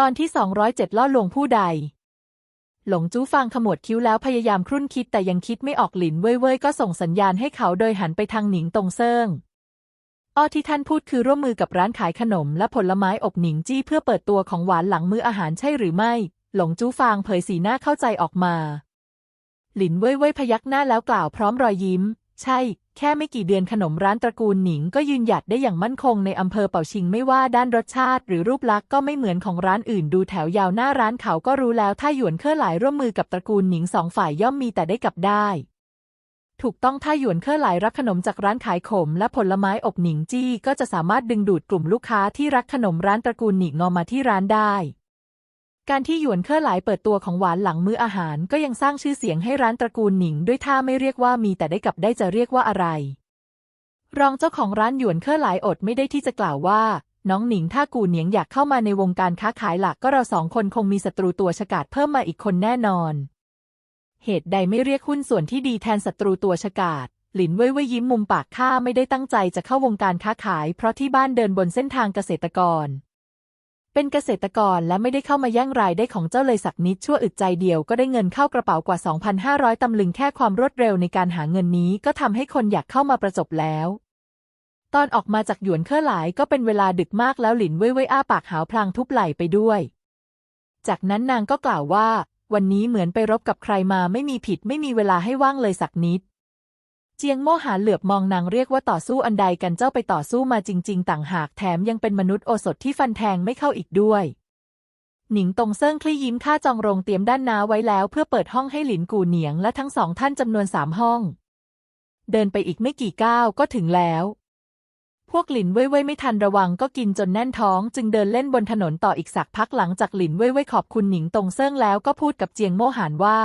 ตอนที่ 207 ล่อลวงผู้ใด หลงจู้ฟังขมวดคิ้วแล้วพยายามครุ่นคิดแต่ยังคิดไม่ออกหลินเว่ยเว่ยก็ส่งสัญญาณให้เขาโดยหันไปทางหนิงตงเซิงอ้อที่ท่านพูดคือร่วมมือกับร้านขายขนมและผลไม้อบหนิงจี้เพื่อเปิดตัวของหวานหลังมื้ออาหารใช่หรือไม่ หลงจู้ฟางเผยสีหน้าเข้าใจออกมา หลินเว่ยเว่ยพยักหน้าแล้วกล่าวพร้อมรอยยิ้ม ใช่ แค่ไม่กี่เดือนขนมร้านตระกูลหนิงก็ยืนหยัดได้อย่างมั่นคงในอำเภอเป่าชิงไม่ว่าด้านรสชาติหรือรูปลักษณ์ก็ไม่เหมือนของร้านอื่นดูแถวยาวหน้าร้านเขาก็รู้แล้วถ้าหยวนเค่อหลายร่วมมือกับตระกูลหนิงสองฝ่ายย่อมมีแต่ได้กับได้ ถูกต้องถ้าหยวนเค่อหลายรับขนมจากร้านขายขม และผลไม้อบหนิงจี้ก็จะสามารถดึงดูดกลุ่มลูกค้าที่รักขนมร้านตระกูลหนิงงอมาที่ร้านได้ การที่หยวนเคอหลายเปิดตัวของหวานหลังมื้ออาหารก็ยังสร้างชื่อเสียงให้ร้านตระกูลหนิง ด้วยถ้าไม่เรียกว่ามีแต่ได้กับได้จะเรียกว่าอะไร รองเจ้าของร้านหยวนเคอหลายอดไม่ได้ที่จะกล่าวว่า น้องหนิงถ้ากูเหนียงอยากเข้ามาในวงการค้าขายหลักก็เราสองคนคงมีศัตรูตัวฉกาจเพิ่มมาอีกคนแน่นอน เหตุใดไม่เรียกหุ้นส่วนที่ดีแทนศัตรูตัวฉกาจหลินเว่ยเว่ยยิ้มมุมปากข้าไม่ได้ตั้งใจจะเข้าวงการค้าขาย เพราะที่บ้านเดินบนเส้นทางเกษตรกร เป็นเกษตรกรและไม่ได้เข้ามาแย่งรายได้ของเจ้าเลยสักนิดชั่วอึดใจเดียวก็ได้เงินเข้ากระเป๋ากว่า 2,500 ตำลึงแค่ความรวดเร็วในการหาเงินนี้ก็ทำให้คนอยากเข้ามาประจบแล้ว ตอนออกมาจากหยวนเค่อหลายก็เป็นเวลาดึกมากแล้วหลินเว่ยเว่ยอ้าปากหาวพลางทุบไหล่ไปด้วย จากนั้นนางก็กล่าวว่า วันนี้เหมือนไปรบกับใครมาไม่มีผิดไม่มีเวลาให้ว่างเลยสักนิด เจียงโมหานเหลือบมองนางเรียกว่าต่อสู้อันใดกันเจ้าไปต่อสู้มาจริง ๆ ต่างหากแถมยังเป็นมนุษย์โอสถที่ฟันแทงไม่เข้าอีกด้วย หนิงตงเซิ่งคลี่ยิ้มค่าจองโรงเตรียมด้านน้าไว้แล้วเพื่อเปิดห้องให้หลินกูเหนียงและทั้งสองท่านจำนวนสามห้อง เดินไปอีกไม่กี่ก้าวก็ถึงแล้วพวกหลินเว่ยเว่ยไม่ทันระวังก็กินจนแน่นท้อง จึงเดินเล่นบนถนนต่ออีกสักพักหลังจากหลินเว่ยเว่ยขอบคุณหนิงตงเซิ่งแล้วก็พูดกับเจียงโมหานว่า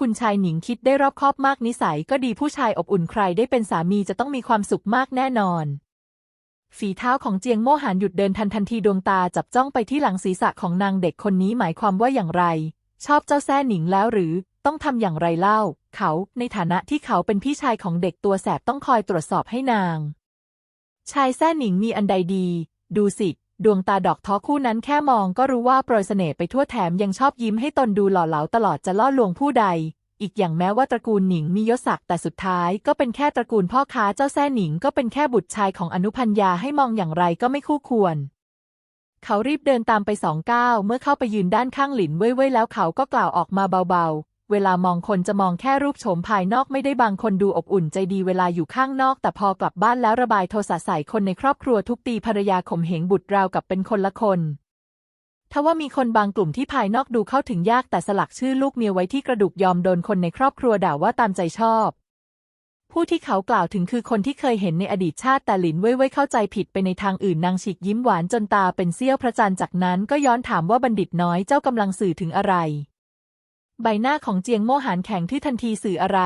คุณชายหนิงคิดได้รอบคอบมากนิสัยก็ดีผู้ชายอบอุ่นใครได้เป็นสามีจะต้องมีความสุขมากแน่นอน ฝีเท้าของเจียงโมหานหยุดเดินทันทันทีดวงตาจับจ้องไปที่หลังศีรษะของนางเด็กคนนี้หมายความว่าอย่างไร ชอบเจ้าแซ่หนิงแล้วหรือต้องทำอย่างไรเล่า เขาในฐานะที่เขาเป็นพี่ชายของเด็กตัวแสบต้องคอยตรวจสอบให้นาง ชายแซ่หนิงมีอันใดดี ดูสิ ดวงตาดอกท้อคู่นั้นแค่มองก็รู้ว่าโปรยเสน่ห์ไปทั่วแถมยังชอบยิ้มให้ตนดูหล่อเหลาตลอดจะล่อลวงผู้ใด อีกอย่างแม้ว่าตระกูลหนิงมียศศักดิ์แต่สุดท้ายก็เป็นแค่ตระกูลพ่อค้าเจ้าแซ่หนิงก็เป็นแค่บุตรชายของอนุพัญญาให้มองอย่างไรก็ไม่คู่ควร เขารีบเดินตามไปสองก้าวเมื่อเข้าไปยืนด้านข้างหลินเว่ยเว่ยแล้วเขาก็กล่าวออกมาเบาๆ เวลามองคนจะมองแค่รูปโฉมภายนอกไม่ได้บางคนดูอบอุ่นใจดีเวลาอยู่ข้างนอก แต่พอกลับบ้านแล้วระบายโทสะใส่คนในครอบครัวทุกตีภรรยาข่มเหงบุตรราวกับเป็นคนละคนทว่ามีคนบางกลุ่มที่ภายนอกดูเข้าถึงยากแต่สลักชื่อลูกเมียไว้ที่กระดูกยอมโดนคนในครอบครัวด่าว่าตามใจชอบ ผู้ที่เขากล่าวถึงคือคนที่เคยเห็นในอดีตชาติแต่หลินเว่ยเว่ยเข้าใจผิดไปในทางอื่นนางฉีกยิ้มหวานจนตาเป็นเสี้ยวพระจันทร์จากนั้นก็ย้อนถามว่าบัณฑิตน้อยเจ้ากำลังสื่อถึงอะไร ใบหน้าของเจียงโมหานแข็งที่ทันทีสื่ออะไร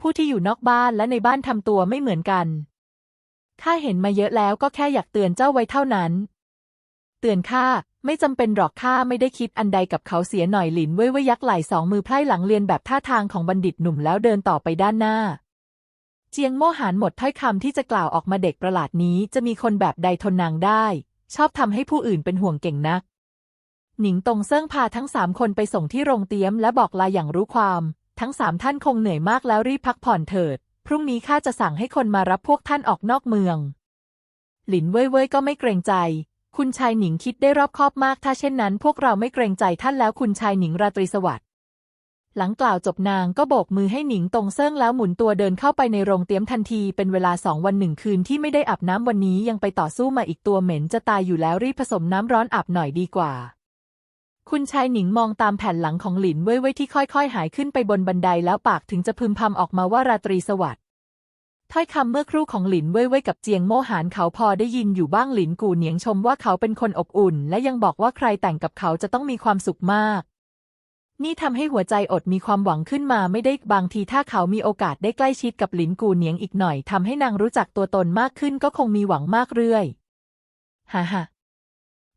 ผู้ที่อยู่นอกบ้านและในบ้านทำตัวไม่เหมือนกัน ข้าเห็นมาเยอะแล้วก็แค่อยากเตือนเจ้าไว้เท่านั้น เตือนข้าไม่จำเป็นหรอกข้าไม่ได้คิดอันใดกับเขาเสียหน่อยหลินเว่ยเว่ยยักไหล่สองมือไพร่หลังเรียนแบบท่าทางของบัณฑิตหนุ่มแล้วเดินต่อไปด้านหน้า เจียงโมหานหมดถ้อยคำที่จะกล่าวออกมาเด็กประหลาดนี้จะมีคนแบบใดทนนางได้ ชอบทำให้ผู้อื่นเป็นห่วงเก่งนัก หนิงตงเซิ่งพาทั้งสามคนไปส่งที่โรงเตี๊ยมและบอกลาอย่างรู้ความ ทั้งสามท่านคงเหนื่อยมากแล้วรีบพักผ่อนเถิด พรุ่งนี้ข้าจะสั่งให้คนมารับพวกท่านออกนอกเมือง หลินเว่ยเว่ยก็ไม่เกรงใจ คุณชายหนิงคิดได้รอบคอบมาก ถ้าเช่นนั้น พวกเราไม่เกรงใจท่านแล้วคุณชายหนิงราตรีสวัสดิ์ หลังกล่าวจบนางก็โบกมือให้หนิงตงเซิ่งแล้วหมุนตัวเดินเข้าไปในโรงเตรียมทันที เป็นเวลาสองวันหนึ่งคืนที่ไม่ได้อาบน้ำวันนี้ยังไปต่อสู้มาอีกตัวเหม็นจะตายอยู่แล้วรีบผสมน้ำร้อนอาบหน่อยดีกว่า คุณชายหนิงมองตามแผ่นหลังของหลินเว่ยเว่ยที่ค่อยๆ หายขึ้นไปบนบันไดแล้วปากถึงจะพึมพำออกมาว่าราตรีสวัสดิ์ถ้อยคำเมื่อครู่ของหลินเว่ยเว่ยกับเจียงโมหานเขาพอได้ยินอยู่บ้างหลินกูเหนียงชมว่าเขาเป็นคนอบอุ่น และยังบอกว่าใครแต่งกับเขาจะต้องมีความสุขมาก นี่ทำให้หัวใจอดมีความหวังขึ้นมาไม่ได้บางทีถ้าเขามีโอกาสได้ใกล้ชิดกับหลินกูเหนียงอีกหน่อยทำให้นางรู้จักตัวตนมากขึ้นก็คงมีหวังมากเรื่อยฮ่าฮ่า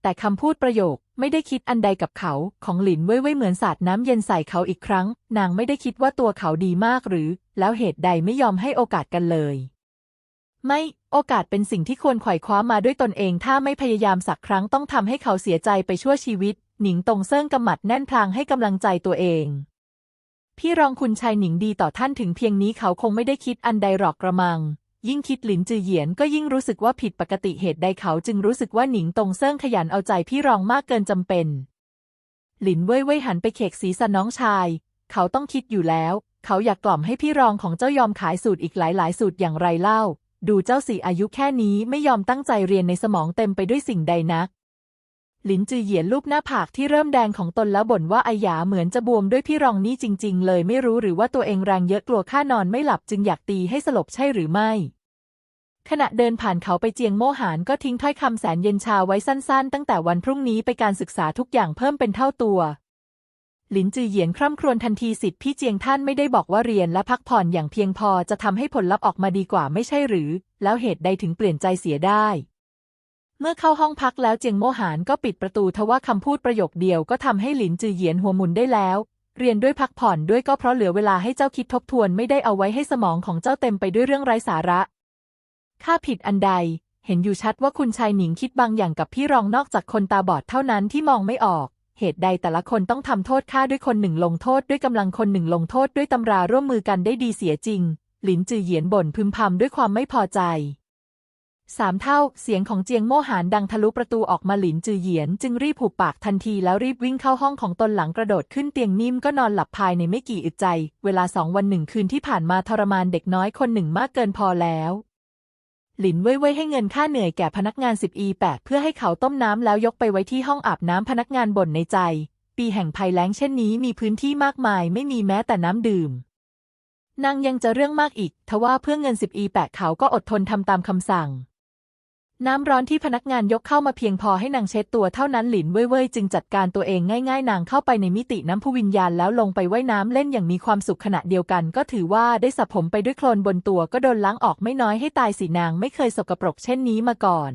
แต่คำพูดประโยค ไม่ได้คิดอันใดกับเขา ของหลินเว่ยเว่ยเหมือนสาดน้ำเย็นใส่เขาอีกครั้ง นางไม่ได้คิดว่าตัวเขาดีมากหรือ แล้วเหตุใดไม่ยอมให้โอกาสกันเลย ไม่โอกาสเป็นสิ่งที่ควรไขว่คว้ามาด้วยตนเอง ถ้าไม่พยายามสักครั้งต้องทำให้เขาเสียใจไปชั่วชีวิต หนิงตงเซิ่งกำหมัดแน่นพลางให้กำลังใจตัวเองพี่รองคุณชายหนิงดีต่อท่านถึงเพียงนี้เขาคงไม่ได้คิดอันใดหรอกกระมัง ยิ่งคิดหลินจือเหยียนก็ยิ่งรู้สึกว่าผิดปกติเหตุใดเขาจึงรู้สึกว่าหนิงตรงเซิ่งขยันเอาใจพี่รองมากเกินจำเป็น หลินเว่ยเว่ยหันไปเขกศีรษะน้องชาย เขาต้องคิดอยู่แล้ว เขาอยากกล่อมให้พี่รองของเจ้ายอมขายสูตรอีกหลายๆ สูตรอย่างไรเล่า ดูเจ้าสี่อายุแค่นี้ไม่ยอมตั้งใจเรียนในสมองเต็มไปด้วยสิ่งใดนัก หลินจือเหยียนลูบหน้าผากที่เริ่มแดงของตนแล้วบ่นว่าไอหยาเหมือนจะบวมด้วยพี่รองนี่จริง ๆ เลยไม่รู้หรือว่าตัวเองแรงเยอะกลัวข้านอนไม่หลับจึงอยากตีให้สลบใช่หรือไม่ ขณะเดินผ่านเขาไปเจียงโมหานก็ทิ้งถ้อยคำแสนเย็นชาไว้สั้น ๆ ตั้งแต่วันพรุ่งนี้ไปการศึกษาทุกอย่างเพิ่มเป็นเท่าตัวหลินจือเหยียนคร่ำครวญทันทีสิทธิ์พี่เจียงท่านไม่ได้บอกว่าเรียนและพักผ่อนอย่างเพียงพอจะทำให้ผลลัพธ์ออกมาดีกว่าไม่ใช่หรือ แล้วเหตุใดถึงเปลี่ยนใจเสียได้ เมื่อเข้าห้องพักแล้วเจียงโมหานก็ปิดประตูทว่าคำพูดประโยคเดียวก็ทำให้หลินจือเหยียนหัวหมุนได้แล้ว เรียนด้วยพักผ่อนด้วยก็เพราะเหลือเวลาให้เจ้าคิดทบทวนไม่ได้เอาไว้ให้สมองของเจ้าเต็มไปด้วยเรื่องไร้สาระข้าผิดอันใด เห็นอยู่ชัดว่าคุณชายหนิงคิดบางอย่างกับพี่รองนอกจากคนตาบอดเท่านั้นที่มองไม่ออก เหตุใดแต่ละคนต้องทำโทษข้าด้วยคนหนึ่งลงโทษด้วยกำลังคนหนึ่งลงโทษด้วยตำราร่วมมือกันได้ดีเสียจริง หลินจือเหยียนบ่นพึมพำด้วยความไม่พอใจ สามเท่าเสียงของเจียงโม่หานดังทะลุประตูออกมาหลินจือเหยียน จึงรีบผูกปากทันทีแล้วรีบวิ่งเข้าห้องของตนหลังกระโดดขึ้นเตียงนิ่มก็นอนหลับภายในไม่กี่อึดใจ เวลาสองวันหนึ่งคืนที่ผ่านมาทรมานเด็กน้อยคนหนึ่งมากเกินพอแล้ว หลินเว่ยเว่ยให้เงินค่าเหนื่อยแก่พนักงาน10 e 8เพื่อให้เขาต้มน้ำแล้วยกไปไว้ที่ห้องอาบน้ำพนักงานบ่นในใจ ปีแห่งภัยแล้งเช่นนี้มีพื้นที่มากมายไม่มีแม้แต่น้ำดื่มนางยังจะเรื่องมากอีก ทว่าเพื่อเงิน10 e 8เขาก็อดทนทำตามคำสั่ง น้ำร้อนที่พนักงานยกเข้ามาเพียงพอให้นางเช็ดตัวเท่านั้นหลินเว่ยเว่ยจึงจัดการตัวเองง่ายๆนางเข้าไปในมิติน้ำพุวิญญาณแล้วลงไปว่ายน้ำเล่นอย่างมีความสุขขณะเดียวกัน ก็ถือว่าได้สระผมไปด้วยโคลนบนตัวก็โดนล้างออกไม่น้อยให้ตายสินางไม่เคยสกปรกเช่นนี้มาก่อน